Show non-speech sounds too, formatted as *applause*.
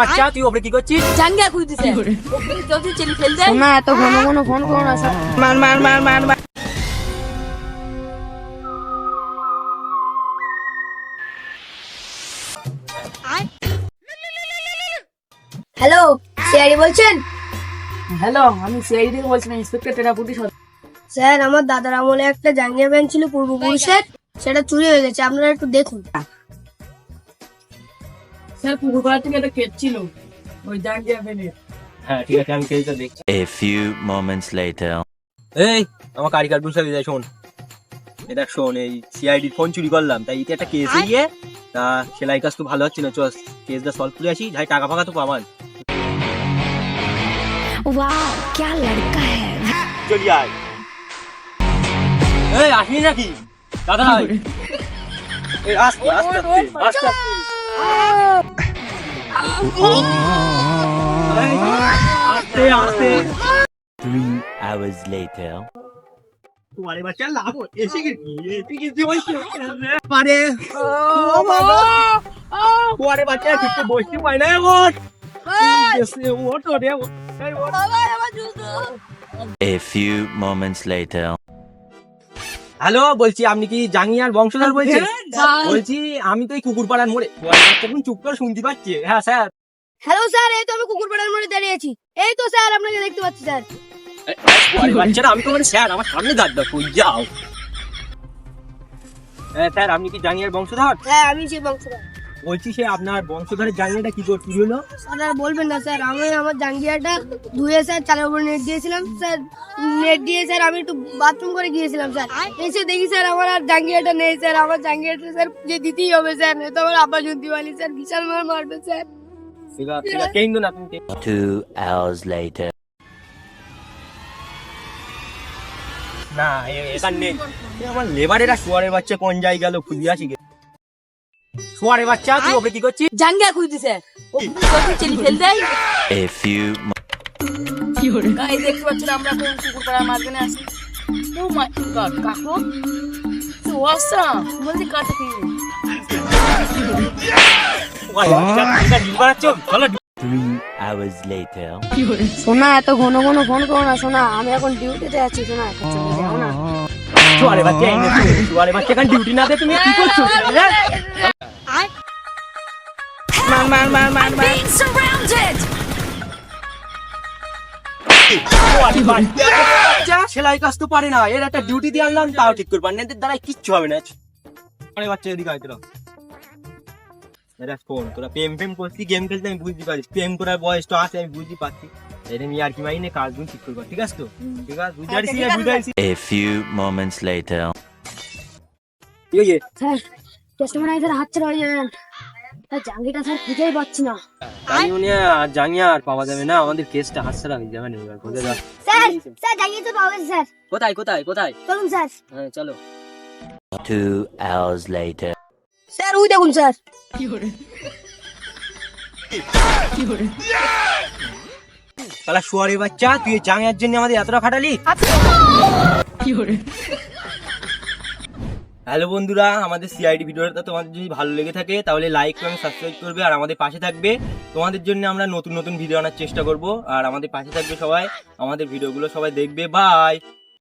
বাচ্চা তুই ওপরে কি করছিস? জাঙ্গিয়া খুঁজ দিছে জলদি চেলি ফেল দে না এত ঘন ঘন ফোন করো না মার মার মার মার মার। হ্যালো সিআইডি বলছেন? হ্যালো আমি সিআইডি থেকে বলছিলাম ইন্সপেক্টর টেরাপুটি স্যার আমার দাদার আমলে একটা জাঙ্গিয়া প্যান্ট ছিল পূর্বপুরুষের সেটা চুরি হয়ে গেছে আপনারা একটু দেখুন। স্যার পুকুরপাড়া থেকে একটা কেট ছিল ওই জাঙ্গিয়া ফেলে হ্যাঁ ঠিক আছে আমি কেসটা দেখছি A few moments later. এই আমার কারি কার্ড বুঝতে যায় শোন এটা শোন এই সিআইডি ফোন চুরি করলাম তাই এটা একটা কেস গিয়ে তা সেলাই কাজ তো ভালো হচ্ছে না চল কেসটা সলভ করে আসি যাই টাকা ফাকা তো পামান वाह क्या लड़का है চলি আয় এই আসবি নাকি দাদা ভাই *laughs* এই আস্তে আস্তে আস্তে আস্তে এই, আস্তে আস্তে Three hours later. তোমার বাচ্চা লাভ এসে গেছি এসে গেছি ওই পারে ও বাবা তোমার বাচ্চা কিছু বসতে পায় না ওট ওট ওরে ওট A few moments later. Hello বলছি আপনি কি জাঙ্গিয়ার বংশধর বলছেন? বলছি আমি তো এই কুকুর পাড়ার মোড়ে তখন চুপ করে শুনতে পাচ্ছি। হ্যাঁ স্যার। হ্যালো স্যার এই তো আমি কুকুরপাড়ার মোড়ে দাঁড়িয়ে আছি। এই তো স্যার আপনাকে দেখতে পাচ্ছি স্যার। বাচ্চারা আমি তো মানে স্যার আমার সামনে দাঁড় কই যাও? হ্যাঁ স্যার আপনি কি জাঙ্গিয়ার বংশধর? হ্যাঁ আমি সেই বংশধর। বলছি সে আপনার বংশধরের জাঙ্গিয়াটা কি করে চুরি হলো? স্যার আর বলবেন না স্যার। আমি আমার জাঙ্গিয়াটা ধুয়ে স্যার চালের উপর নেট দিয়েছিলাম স্যার। নেট দিয়ে স্যার আমি একটু বাথরুম করে গিয়েছিলাম স্যার। এসে দেখি স্যার আমার আর জাঙ্গিয়াটা নেই স্যার। আমার জাঙ্গিয়াটা স্যার যে দিতেই হবে স্যার। নয়তো আমার আব্বা শুনতে পারি স্যার বিশাল মার মারবে স্যার। না তুমি Two hours later. না এ- এখান নেই। এ আমার লেবারেরা শুয়ারের বাচ্চা কোন জায়গায় গেল খুঁজে আসি শুয়ারের বাচ্চা তুই ওপরে কি করছিস? জাঙ্গিয়া খুঁজ দিছে। জলদি চেলি ফেল দে A few mo- গাই দেখতে পাচ্ছেন আমরা কোন পুকুরপাড়ার মাঝখানে আছি। ও মাই গড কাকু। তো অসাম বলছি কাছে কি তোমরা. সোনা এত ঘন ঘন ফোন করো না সোনা। আমি এখন ডিউটিতে আছি সোনা। যাও না। শুয়ারের বাচ্চা এই বাচ্চা এখন ডিউটি না দে তুমি কি করছ? হ্যাঁ? মার মার মার মার মার being surrounded! সেলাই কাজ তো পারে না। এর একটা ডিউটি দিয়ে আনলাম তাও ঠিক করবার না। এদের দ্বারা কিচ্ছু হবে না। আরে বাচ্চা এদিকে আয় তোরা। এরা শোন তোরা প্রেম প্রেম করছি গেম খেলতে আমি বুঝতে পারি প্রেম করার বয়স তো আছে আমি বুঝতে পারছি। এটা আমি আর কি মাইনে কাজগুলো ঠিক করবার ঠিক আছে তো? ঠিক আছে বুঝতে পারছি বুঝতে পারছি A few moments later. ঠিক আছে স্যার কাস্টমার হাত ছেড়ে বাড়ি যাবেন জাঙ্গিটা স্যার খুঁজেই পাচ্ছি না। আমি আর পাওয়া যাবে না আমাদের কেসটা হাতছাড়া হয়ে যাবে না কোথায় যা স্যার স্যার জাঙ্গিয়ে তো পাওয়া গেছে স্যার। কোথায় কোথায় কোথায়? চলুন স্যার। হ্যাঁ চলো। Two hours later. স্যার ওই দেখুন স্যার। তাহলে শুয়ারি বাচ্চা তুই জাঙ্গিয়ার জন্য আমাদের এতটা খাটালি হ্যালো বন্ধুরা, আমাদের সিআইডি ভিডিওটা তোমাদের যদি ভালো লেগে থাকে, তাহলে লাইক এবং সাবস্ক্রাইব করবে আর আমাদের পাশে থাকবে। তোমাদের জন্য আমরা নতুন নতুন ভিডিও আনার চেষ্টা করব। আর আমাদের পাশে থাকবে সবাই, আমাদের ভিডিওগুলো সবাই দেখবে। বাই